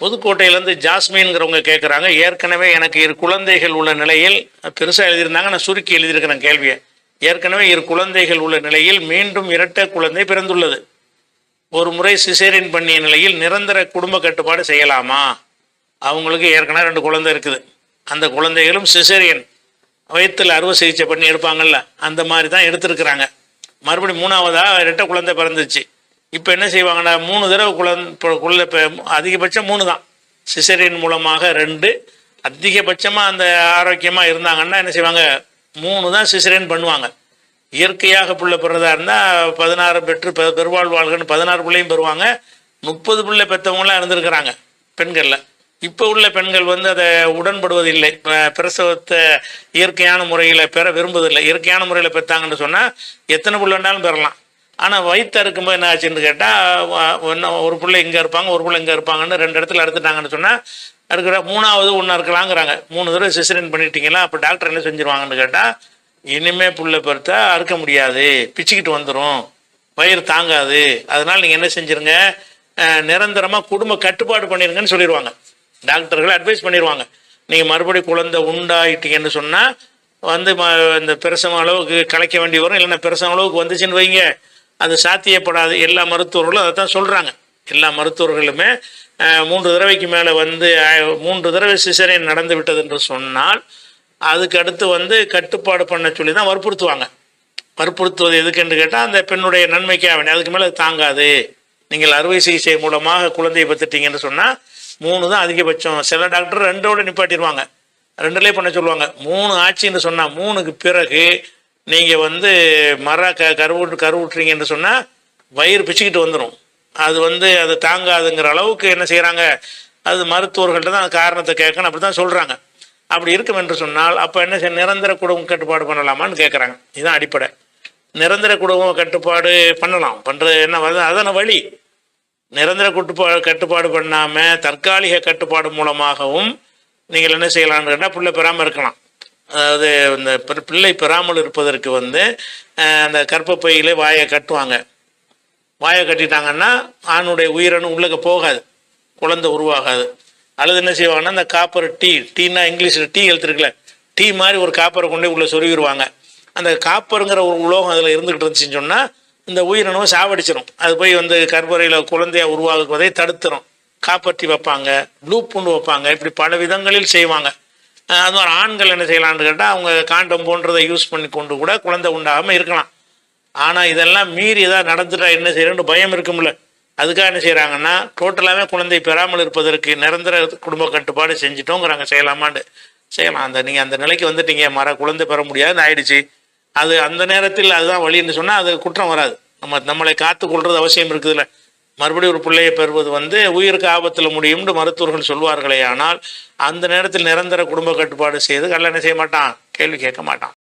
புதுக்கோட்டையிலேருந்து ஜாஸ்மின்ங்கிறவங்க கேட்குறாங்க ஏற்கனவே எனக்கு இரு குழந்தைகள் உள்ள நிலையில் பெருசாக எழுதியிருந்தாங்க நான் சுருக்கி எழுதியிருக்கிறேன் கேள்வியை. ஏற்கனவே இரு குழந்தைகள் உள்ள நிலையில் மீண்டும் இரட்டை குழந்தை பிறந்துள்ளது. ஒரு முறை சிசேரியன் பண்ணிய நிலையில் நிரந்தர குடும்ப கட்டுப்பாடு செய்யலாமா? அவங்களுக்கு ஏற்கனவே ரெண்டு குழந்தை இருக்குது. அந்த குழந்தைகளும் சிசேரியன். வயிற்றில் அறுவை சிகிச்சை பண்ணி எடுப்பாங்கல்ல அந்த மாதிரி தான் எடுத்திருக்கிறாங்க. மறுபடியும் மூணாவதாக இரட்டை குழந்தை பிறந்துச்சு. இப்போ என்ன செய்வாங்கன்னா மூணு தடவை குழந்தை குள்ள பெ- அதிகபட்சம் மூணு தான். சிசரின் மூலமாக ரெண்டு. அதிகபட்சமாக அந்த ஆரோக்கியமாக இருந்தாங்கன்னா என்ன செய்வாங்க மூணு தான் சிசரின் பண்ணுவாங்க. இயற்கையாக பிள்ளை பிறந்தா இருந்தால் பதினாறு பெற்று பெ பெருவாழ்வாள்கள்னு பதினாறு பிள்ளையும் பெறுவாங்க. முப்பது பிள்ளை பெற்றவங்களாம் இருந்திருக்கிறாங்க பெண்களில். இப்போ உள்ள பெண்கள் வந்து அதை உடன்படுவதில்லை. பிரசவத்தை இயற்கையான முறையில் பெற விரும்புவதில்லை. இயற்கையான முறையில் பெற்றாங்கன்னு சொன்னால் எத்தனை பிள்ளை பெறலாம். ஆனால் வயிற்று இருக்கும்போது என்ன ஆச்சுன்னு கேட்டால் ஒரு பிள்ளை இங்கே இருப்பாங்க ஒரு பிள்ளை இங்கே இருப்பாங்கன்னு ரெண்டு இடத்துல எடுத்துட்டாங்கன்னு சொன்னால் இருக்கிற மூணாவது ஒன்றா இருக்கலாங்கிறாங்க. மூணு தடவை சிசரின் பண்ணிட்டீங்களா அப்போ டாக்டர் என்ன செஞ்சிருவாங்கன்னு கேட்டால் இனிமே புள்ள பெருத்தா அறுக்க முடியாது பிச்சுக்கிட்டு வந்துடும் வயிறு தாங்காது அதனால் நீங்கள் என்ன செஞ்சிருங்க நிரந்தரமாக குடும்ப கட்டுப்பாடு பண்ணிருங்கன்னு சொல்லிடுவாங்க டாக்டர்கள் அட்வைஸ் பண்ணிடுவாங்க நீங்கள் மறுபடியும் குழந்தை உண்டாயிட்டீங்கன்னு சொன்னால் வந்து ம- இந்த பிரசவ அளவுக்கு கலைக்க வேண்டி வரும் இல்லைன்னா பிரசவ அளவுக்கு வந்துச்சுன்னு வைங்க. அது சாத்தியப்படாது. எல்லா மருத்துவர்களும் அதை தான் சொல்கிறாங்க எல்லா மருத்துவர்களுமே மூன்று தடவைக்கு மேலே வந்து மூன்று தடவை சிசரியன் நடந்து விட்டது என்று சொன்னால் அதுக்கு அடுத்து வந்து கட்டுப்பாடு பண்ண சொல்லி தான் வற்புறுத்துவாங்க. வற்புறுத்துவது எதுக்குன்னு கேட்டால் அந்த பெண்ணுடைய நன்மைக்காக வேண்டிய அதுக்கு மேலே அது தாங்காது. நீங்கள் அறுவை சிகிச்சை மூலமாக குழந்தையை பெற்றுட்டீங்கன்னு சொன்னால் மூணு தான் அதிகபட்சம். சில டாக்டர் ரெண்டோட நிப்பாட்டிடுவாங்க ரெண்டுலேயே பண்ண சொல்லுவாங்க. மூணு ஆட்சின்னு சொன்னால் மூணுக்கு பிறகு நீங்கள் வந்து மர க கருவுட்டு கருவுட்டுறீங்கன்னு சொன்னால் வயிறு பிச்சுக்கிட்டு வந்துடும் அது வந்து அது தாங்காதுங்கிற அளவுக்கு என்ன செய்கிறாங்க அது மருத்துவர்கள்ட்ட தான் அந்த காரணத்தை கேட்கணும். அப்படி தான் சொல்கிறாங்க அப்படி இருக்கும் என்று சொன்னால் அப்போ என்ன செய்ய நிரந்தர குடும்ப கட்டுப்பாடு பண்ணலாமான்னு கேட்குறாங்க. இதுதான் அடிப்படை. நிரந்தர குடும்ப கட்டுப்பாடு பண்ணலாம். பண்ணுறது என்ன வருது அதான வழி. நிரந்தர கட்டுப்பாடு கட்டுப்பாடு பண்ணாமல் தற்காலிக கட்டுப்பாடு மூலமாகவும் நீங்கள் என்ன செய்யலான்னு கேட்டால் பிள்ளை பெறாமல் இருக்கலாம். அதாவது இந்த பிற- பிள்ளை பெறாமல் இருப்பதற்கு வந்து அந்த கற்பப்பையிலே வாயை கட்டுவாங்க. வாயை கட்டிட்டாங்கன்னா ஆணுடைய உயிரணு உள்ளக போகாது. குழந்தை உருவாகாது. அல்லது என்ன செய்வாங்கன்னா அந்த காப்பர் டீ டீனா இங்கிலீஷில் டீ எழுத்துருக்குல்ல டீ மாதிரி ஒரு காப்பரை கொண்டு உள்ளே சொருகிடுவாங்க அந்த காப்பருங்கிற ஒரு உலோகம் அதில் இருந்துக்கிட்டு இருந்துச்சுன்னு சொன்னால் இந்த உயிரணுவை சாவடிச்சிடும் அது போய் வந்து கருவறையில் குழந்தையாக உருவாகுவதை தடுத்துரும். டீ வைப்பாங்க ப்ளூ பூண்டு வைப்பாங்க இப்படி பல விதங்களில் செய்வாங்க. அது மாதிரி ஆண்கள் என்ன செய்யலாம்னு கேட்டால் அவங்க காண்டம் போன்றதை யூஸ் பண்ணி கொண்டு கூட குழந்தை உண்டாகாமல் இருக்கலாம். ஆனால் இதெல்லாம் மீறி ஏதாவது நடந்துட்டா என்ன செய்யணும்னு பயம் இருக்கும்ல. அதுக்காக என்ன செய்கிறாங்கன்னா டோட்டலாகவே குழந்தை பெறாமல் இருப்பதற்கு நிரந்தர குடும்ப கட்டுப்பாடு செஞ்சிட்டோங்கிறாங்க. செய்யலாமான்னு செய்யலாம். அந்த நீங்கள் அந்த நிலைக்கு வந்துட்டீங்க. மர குழந்தை பெற முடியாதுன்னு ஆயிடுச்சு. அது அந்த நேரத்தில் அதுதான் வழின்னு சொன்னால் அது குற்றம் வராது. நம்ம நம்மளை காத்து கொள்வது அவசியம் இருக்குதுல்ல. மறுபடியும் ஒரு பிள்ளையை பெறுவது வந்து உயிருக்கு ஆபத்தில் முடியும்னு மருத்துவர்கள் சொல்வார்களே ஆனால் அந்த நேரத்தில் நிரந்தர குடும்ப கட்டுப்பாடு செய்து கல்யாணம் செய்ய மாட்டான். கேள்வி கேட்க மாட்டான்.